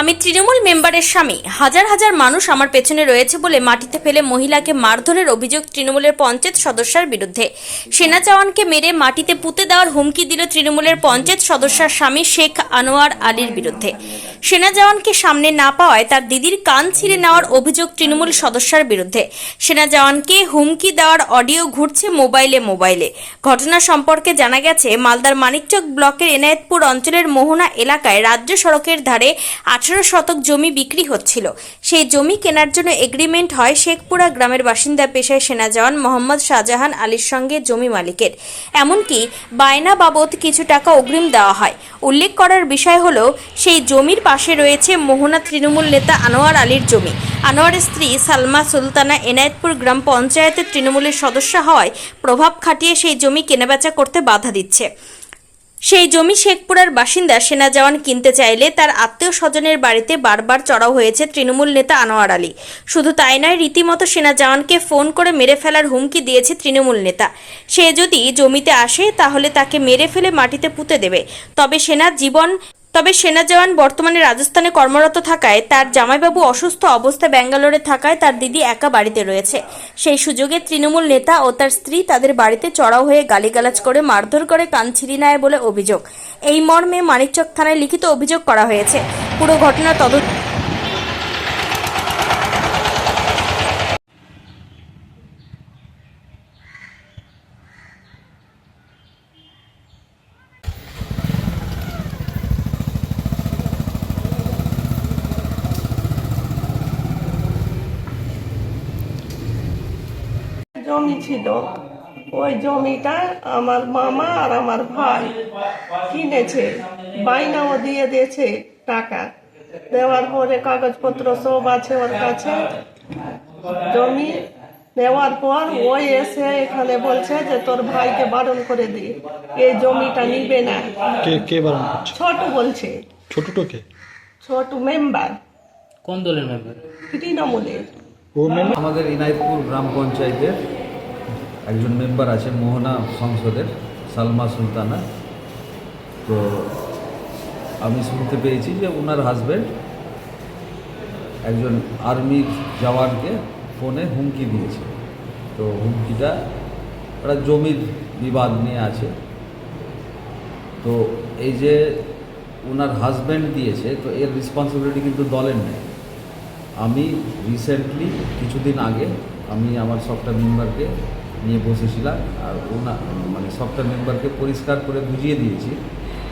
আমি তৃণমূল মেম্বারের স্বামী। হাজার হাজার মানুষ আমার পেছনে রয়েছে বলে মাটিতে ফেলে মহিলাকে মারধরের অভিযোগ তৃণমূলের পঞ্চায়েত সদস্যার বিরুদ্ধে। সেনা চাওয়ানকে মেরে মাটিতে পুঁতে দেওয়ার হুমকি দিল তৃণমূলের পঞ্চায়েত সদস্যার স্বামী শেখ আনোয়ার আলীর বিরুদ্ধে। সেনা জওয়ানকে সামনে না পাওয়ায় তার দিদির কান ছিঁড়ে নেওয়ার অভিযোগ তৃণমূল সদস্যার বিরুদ্ধে। সেনা জওয়ানকে হুমকি দেওয়ার অডিও ঘুরছে মোবাইলে মোবাইলে। ঘটনা সম্পর্কে জানা গেছে, মালদার মানিকচক ব্লকের এনায়েতপুর অঞ্চলের মোহনা এলাকায় রাজ্য সড়কের ধারে আঠারো শতক জমি বিক্রি হচ্ছিল। সেই জমি কেনার জন্য এগ্রিমেন্ট হয় শেখপুরা গ্রামের বাসিন্দা পেশায় সেনা জওয়ান মোহাম্মদ শাহজাহান আলীর সঙ্গে জমি মালিকের। এমনকি বায়না বাবদ কিছু টাকা অগ্রিম দেওয়া হয়। উল্লেখ করার বিষয় হলো, সেই জমির পাশে রয়েছে মোহনা তৃণমূল নেতা আনোয়ার আলীর জমি। আনোয়ারের স্ত্রী সালমা সুলতানা এনায়েতপুর গ্রাম পঞ্চায়েতের তৃণমূলের সদস্য হওয়ায় প্রভাব খাটিয়ে সেই জমি কেনাবেচা করতে বাধা দিচ্ছে। সেই জমি শেখপুরার বাসিন্দা সেনা জওয়ান কিনতে চাইলে তার আত্মীয় স্বজনের বাড়িতে বারবার চড়াও হয়েছে তৃণমূল নেতা আনোয়ার আলী। শুধু তাই নয়, রীতিমতো সেনা জওয়ানকে ফোন করে মেরে ফেলার হুমকি দিয়েছে তৃণমূল নেতা। সে যদি জমিতে আসে, তাহলে তাকে মেরে ফেলে মাটিতে পুঁতে দেবে। তবে সেনা জীবন তবে সেনা জওয়ান বর্তমানে রাজস্থানে কর্মরত থাকায় তার জামাইবাবু অসুস্থ অবস্থায় ব্যাঙ্গালোরে থাকায় তার দিদি একা বাড়িতে রয়েছে। সেই সুযোগে তৃণমূল নেতা ও তার স্ত্রী তাদের বাড়িতে চড়াও হয়ে গালিগালাজ করে মারধর করে কান ছিঁড়ি নেয় বলে অভিযোগ। এই মর্মে মানিকচক থানায় লিখিত অভিযোগ করা হয়েছে। পুরো ঘটনা তদন্ত জমি ছিল। ওই জমিটা আমার মামা আর আমার ভাই কিনেছে। বাইনাও দিয়ে দিয়েছে টাকা। দেওয়ার পরে কাগজপত্র সব আছে ওর কাছে। জমি নেওয়ার পর ওই এসে এখানে বলছে যে তোর ভাইকে বারণ করে দি। এই জমিটা নিবে না। কে কে বারণ করছে? ছোট বলছে। ছোটটোকে ছোট মেম্বার। কোন দলের মেম্বার? তৃণমূলের। আমাদের ইনাইতপুর গ্রাম পঞ্চায়েতের একজন মেম্বার আছে মোহনা সংসদের, সালমা সুলতানা। তো আমি শুনতে পেয়েছি যে ওনার হাজব্যান্ড একজন আর্মির জওয়ানকে ফোনে হুমকি দিয়েছে। তো হুমকিটা ওরা জমির বিবাদ নিয়ে আছে। তো এই যে ওনার হাজব্যান্ড দিয়েছে, তো এর রেসপন্সিবিলিটি কিন্তু দলের নেই। আমি রিসেন্টলি কিছুদিন আগে, আমি আমার সফটওয়্যার মেম্বারকে নিয়ে বসেছিলাম আর ওনা মানে সফটওয়্যার মেম্বারকে পরিষ্কার করে বুঝিয়ে দিয়েছি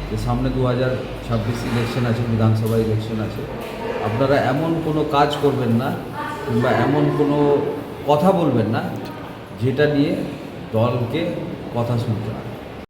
যে সামনে দু হাজার ছাব্বিশ ইলেকশন আছে, বিধানসভা ইলেকশন আছে। আপনারা এমন কোনো কাজ করবেন না কিংবা এমন কোনো কথা বলবেন না যেটা নিয়ে দলকে কথা শুনতে হয়